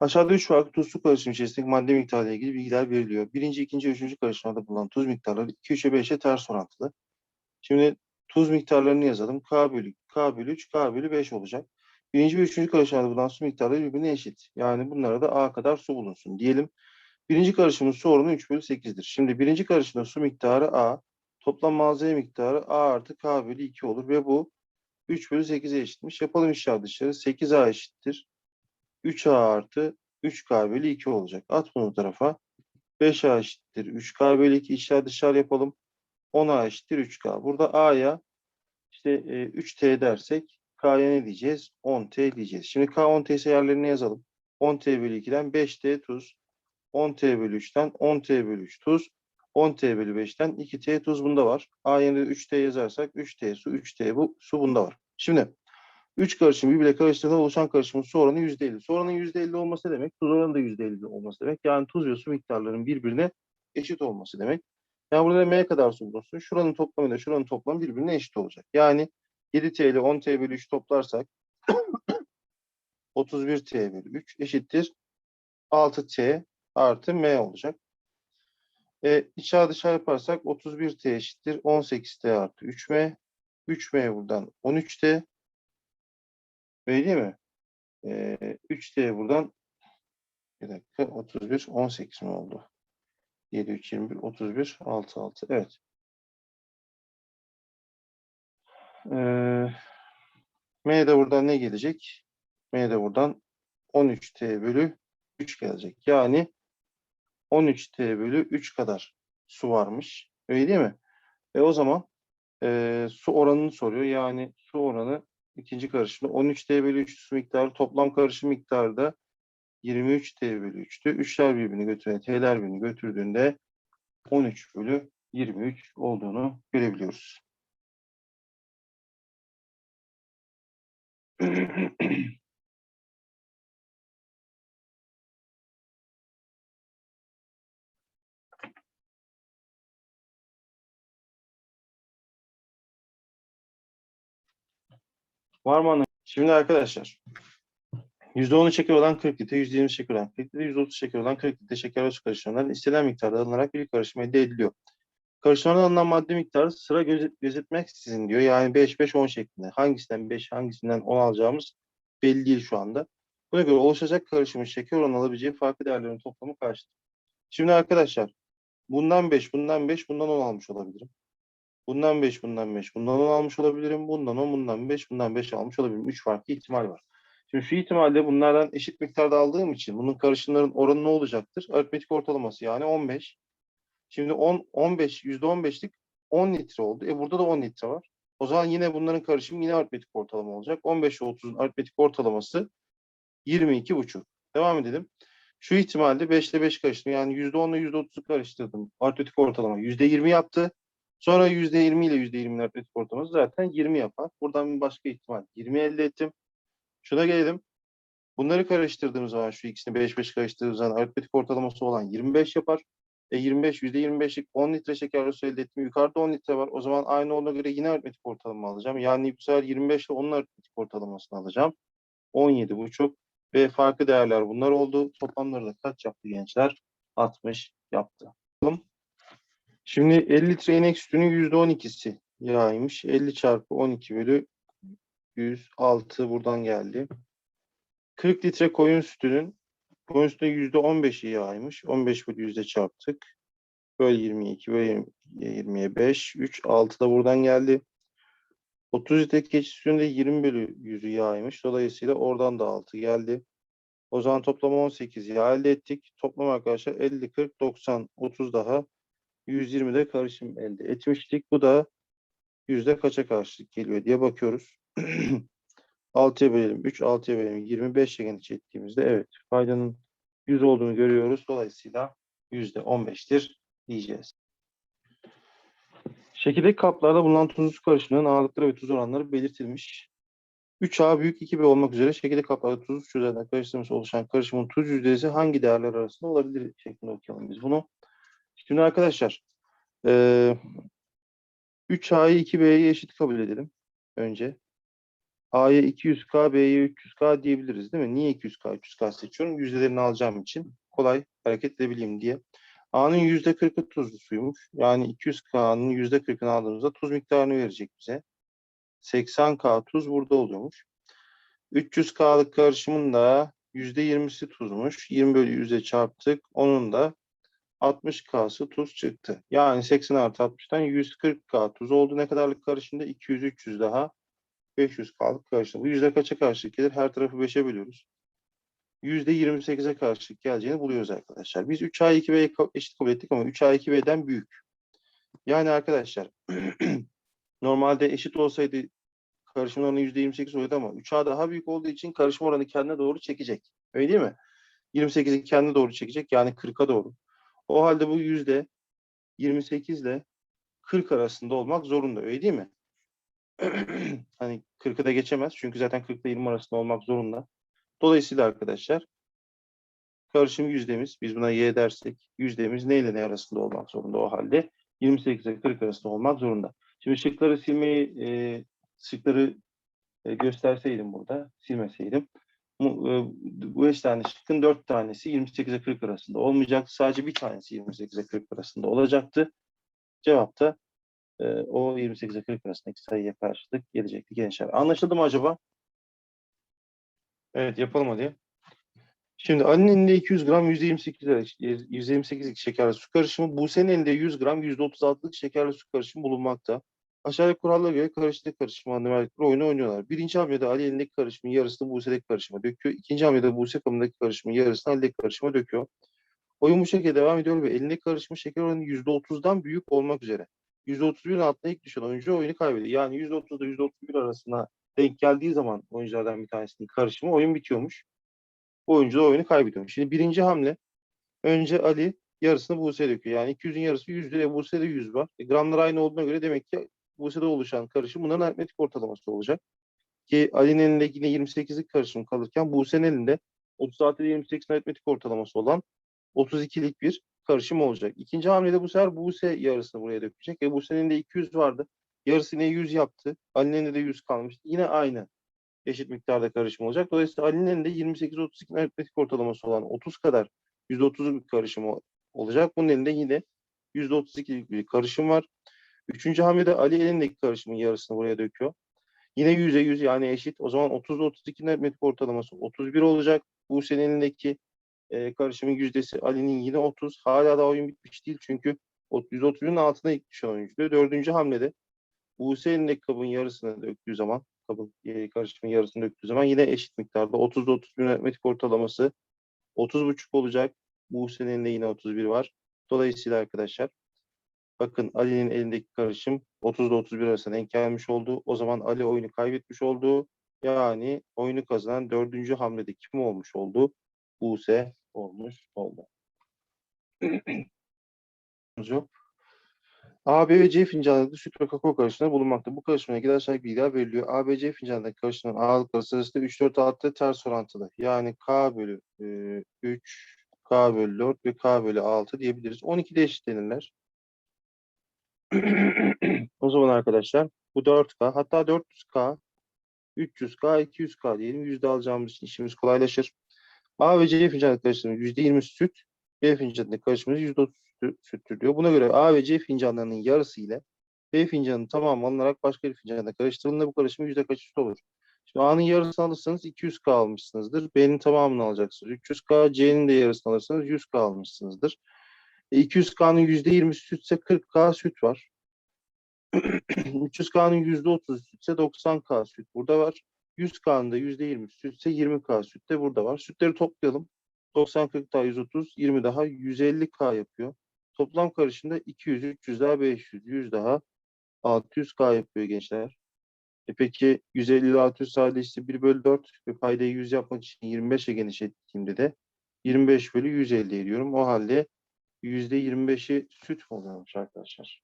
Aşağıda üç farklı tuzlu karışım içerisindeki madde miktarıyla ilgili bilgiler veriliyor. Birinci, ikinci üçüncü karışımlarda bulunan tuz miktarları 2, 3'e 5'e ters orantılı. Şimdi tuz miktarlarını yazalım. K bölü K bölü 3, K bölü 5 olacak. Birinci ve üçüncü karışımlarda bulunan su miktarları birbirine eşit. Yani bunlara da A kadar su bulunsun diyelim. Birinci karışımın su oranı 3 bölü 8'dir. Şimdi birinci karışımda su miktarı A, toplam malzeme miktarı A artı K bölü 2 olur ve bu 3 bölü 8'e eşitmiş. Yapalım işler dışarı. 8A eşittir. 3A artı 3K bölü 2 olacak. At bunu tarafa. 5A eşittir. 3K bölü 2 işler dışarı yapalım. 10A eşittir 3K. Burada A'ya işte e, 3T dersek K'ya ne diyeceğiz? 10T diyeceğiz. Şimdi K 10T ise yerlerini yazalım. 10T bölü 2'den 5T tuz. 10T bölü 3'ten 10T bölü 3 tuz. 10T bölü 5'ten 2T tuz bunda var. A yerine de 3T yazarsak 3T su 3T bu su bunda var. Şimdi 3 karışım birbirine karıştığında oluşan karışımın su oranı %50. Su oranının %50 olması demek, tuz oranı da %50 olması demek. Yani tuz ve su miktarlarının birbirine eşit olması demek. Yani burada M'ye kadar su bulunsun. Şuranın toplamı ile şuranın toplamı birbirine eşit olacak. Yani 7T ile 10T bölü 3 toplarsak 31T bölü 3 eşittir 6T artı M olacak. E, içer dışarı yaparsak 31T eşittir 18T artı 3M. 3M buradan 13T. Öyle değil mi? E, 3T buradan bir dakika 31 18 mi oldu? 7 3 21 31 6 6 evet. Ee, M de buradan ne gelecek? M de buradan 13T bölü 3 gelecek. Yani 13T bölü 3 kadar su varmış. Öyle değil mi? E o zaman e, su oranını soruyor. Yani su oranı ikinci karışımda 13T bölü 3 su miktarı toplam karışım miktarı da 23T bölü 3'tü. 3'ler birbirini götüren T'ler birbirini götürdüğünde 13 bölü 23 olduğunu görebiliyoruz. Var mı anlayın? Şimdi arkadaşlar %10'u şeker olan 40 litre, %20 şeker olan 40 litre, %30 şeker olan 40 litre şeker su karışımlarından istenen miktarda alınarak bir karışım elde ediliyor. Karışımlardan alınan madde miktarı sıra gözet, gözetmeksizin diyor. Yani 5-5-10 şeklinde. Hangisinden 5, hangisinden 10 alacağımız belli değil şu anda. Buna göre oluşacak karışımın şeker oranı alabileceği farklı değerlerin toplamı kaçtır? Şimdi arkadaşlar bundan 5, bundan 5, bundan 10 almış olabilirim. Bundan 5, bundan 5, bundan 10 almış olabilirim. Bundan 10, bundan 5, bundan 5 almış olabilirim. 3 farklı ihtimal var. Şimdi şu ihtimalle bunlardan eşit miktarda aldığım için bunun karışımların oranı ne olacaktır? Aritmetik ortalaması yani 15. Şimdi 10, 15, %15'lik 10 litre oldu. E burada da 10 litre var. O zaman yine bunların karışımı yine aritmetik ortalama olacak. 15 ile 30'un aritmetik ortalaması 22,5. Devam edelim. Şu ihtimalde 5 ile 5 karıştırdım. Yani %10 ile %30'u karıştırdım. Aritmetik ortalama %20 yaptı. Sonra %20 ile %20'nin aritmetik ortalaması zaten 20 yapar. Buradan bir başka ihtimal 20 elde ettim. Şuna gelelim. Bunları karıştırdığımız zaman şu ikisini 5-5 karıştırdığımız zaman aritmetik ortalaması olan 25 yapar. E 25, %25'lik 10 litre şeker su elde ettim. Yukarıda 10 litre var. O zaman aynı olduğuna göre yine aritmetik ortalama alacağım. Yani bu sefer 25 ile 10'un aritmetik ortalamasını alacağım. 17,5 ve farklı değerler bunlar oldu. Toplamları da kaç yaptı gençler? 60 yaptı. Şimdi 50 litre inek sütünün %12'si yağymış. 50 çarpı 12 bölü 106 buradan geldi. 40 litre koyun sütünün koyun sütünün %15'i yağymış. 15 bölü yüzde çarptık. Böyle 22, böyle 20'ye 5, 3, 6 da buradan geldi. 30 litre keçi sütünde 20 bölü 100'ü yağymış. Dolayısıyla oradan da 6 geldi. O zaman toplam 18 yağ elde ettik. Toplam arkadaşlar 50, 40, 90, 30 daha 120'de karışım elde etmiştik. Bu da yüzde kaça karşılık geliyor diye bakıyoruz. 6'ya bölelim 3, 6'ya bölelim 25 şeklinde çektiğimizde evet faydanın 100 olduğunu görüyoruz. Dolayısıyla yüzde 15'tir diyeceğiz. Şekildeki kaplarda bulunan tuzlu karışımının ağırlıkları ve tuz oranları belirtilmiş. 3A büyük 2B olmak üzere şekilde kaplarda tuzlu su üzerinden karıştırılmış oluşan karışımın tuz yüzdesi hangi değerler arasında olabilir şeklinde okuyalım biz bunu. Şimdi arkadaşlar eee 3A'yı 2B'ye eşit kabul edelim önce. A'ya 200K, B'ye 300K diyebiliriz değil mi? Niye 200K, 300K seçiyorum? Yüzdelerini alacağım için kolay hareket edebileyim diye. A'nın %40'ı tuzlu suymuş. Yani 200K'nın %40'ını aldığımızda tuz miktarını verecek bize. 80K tuz burada oluyormuş. 300K'lık karışımın da %20'si tuzmuş. 20 bölü 100'e çarptık. Onun da 60K'sı tuz çıktı. Yani 80 artı 60'tan 140K tuz oldu. Ne kadarlık karışımda? 200-300 daha 500K'lık karışım. Bu yüzde kaça karşılık gelir? Her tarafı 5'e bölüyoruz. Yüzde 28'e karşılık geleceğini buluyoruz arkadaşlar. Biz 3A 2B'yi eşit kabul ettik ama 3A 2B'den büyük. Yani arkadaşlar normalde eşit olsaydı karışım oranı %28 oluyordu ama 3A daha büyük olduğu için karışım oranı kendine doğru çekecek. Öyle değil mi? 28'i kendine doğru çekecek yani 40'a doğru. O halde bu yüzde 28 ile 40 arasında olmak zorunda öyle değil mi? hani 40'ı da geçemez çünkü zaten 40 ile 20 arasında olmak zorunda. Dolayısıyla arkadaşlar karışım yüzdemiz biz buna y dersek yüzdemiz ne ile ne arasında olmak zorunda o halde 28 ile 40 arasında olmak zorunda. Şimdi şıkları silmeyi e, şıkları e, gösterseydim burada silmeseydim bu, e, bu beş tane şıkkın dört tanesi 28 ile 40 arasında olmayacaktı. Sadece bir tanesi 28 ile 40 arasında olacaktı. Cevap da e, o 28 ile 40 arasındaki sayıya karşılık gelecekti gençler. Anlaşıldı mı acaba? Evet yapalım hadi. Şimdi Ali'nin elinde 200 gram %28 lira, 128'lik şekerli su karışımı, Buse'nin elinde 100 gram %36'lık şekerli su karışımı bulunmakta. Aşağıdaki kurallara göre karışık karışımı adını verdikleri oyunu oynuyorlar. Birinci hamlede Ali elindeki karışımın yarısını Buse'deki karışıma döküyor. İkinci hamlede Buse kabındaki karışımın yarısını Ali'deki karışıma döküyor. Oyun bu şekilde devam ediyor ve elindeki karışımı şeker oranı %30'dan büyük olmak üzere. %31'in altına ilk düşen oyuncu oyunu kaybediyor. Yani %30 ile %31 arasında denk geldiği zaman oyunculardan bir tanesinin karışımı oyun bitiyormuş. Oyuncu da oyunu kaybediyormuş. Şimdi birinci hamle önce Ali yarısını Buse'ye döküyor. Yani 200'ün yarısı 100 lira. Buse'de 100 var. E, gramlar aynı olduğuna göre demek ki Buse'de oluşan karışım bunların aritmetik ortalaması olacak. Ki Ali'nin elinde yine 28'lik karışım kalırken Buse'nin elinde 36 ile 28'in aritmetik ortalaması olan 32'lik bir karışım olacak. İkinci hamlede bu sefer Buse yarısını buraya dökecek. E Buse'nin de 200 vardı. Yarısını 100 yaptı. Ali'nin de 100 kalmıştı. Yine aynı eşit miktarda karışım olacak. Dolayısıyla Ali'nin elinde 28-32 aritmetik ortalaması olan 30 kadar %30'luk bir karışım olacak. Bunun elinde yine %32'lik bir karışım var. Üçüncü hamlede Ali elindeki karışımın yarısını buraya döküyor. Yine 100'e 100 yani eşit. O zaman 30 32'nin aritmetik ortalaması 31 olacak. Bu senin elindeki e, karışımın yüzdesi Ali'nin yine 30. Hala da oyun bitmiş değil çünkü 131'in altına ilk düşen oyuncu. Dördüncü hamlede Buse elindeki kabın yarısını döktüğü zaman kabın e, karışımın yarısını döktüğü zaman yine eşit miktarda 30'da 31 aritmetik ortalaması 30,5 olacak. Buse'nin elinde yine 31 var. Dolayısıyla arkadaşlar bakın Ali'nin elindeki karışım 30'da 31 arasında denk gelmiş oldu. O zaman Ali oyunu kaybetmiş oldu. Yani oyunu kazanan dördüncü hamlede kim olmuş oldu? Buse olmuş oldu. A, B ve C fincanlarında süt ve kakao karışımları bulunmakta. Bu ilgili aşağıdaki bilgiler veriliyor. A, B, C fincanındaki karışımın ağırlıkları sırasında 3, 4, 6 ters orantılı. Yani K bölü e, 3, K bölü 4 ve K bölü 6 diyebiliriz. 12 de eşitlenirler. O zaman arkadaşlar bu 4K hatta 400K 300K 200K diyelim. Yüzde alacağımız için işimiz kolaylaşır. A ve C fincanındaki karışımın %20 süt, B fincanındaki karışımımız %30 süttür diyor. Buna göre A ve C fincanlarının yarısı ile B fincanının tamamı alınarak başka bir fincanda karıştırıldığında bu karışım yüzde kaç süt olur? Şimdi A'nın yarısını alırsanız 200K almışsınızdır. B'nin tamamını alacaksınız. 300K, C'nin de yarısını alırsanız 100K almışsınızdır. E 200K'nın %20 sütse 40K süt var. 300K'nın %30 sütse 90K süt burada var. 100K'nın da %20 sütse 20K süt de burada var. Sütleri toplayalım. 90, 40 daha 130, 20 daha 150K yapıyor. Toplam karışımda 200, 300 daha 500, 100 daha 600K yapıyor gençler. E peki 150 ile 600 sadeleşti 1 bölü 4 ve paydayı 100 yapmak için 25'e genişlettiğimde de 25 bölü 150 ediyorum. O halde %25'i süt oluyormuş arkadaşlar.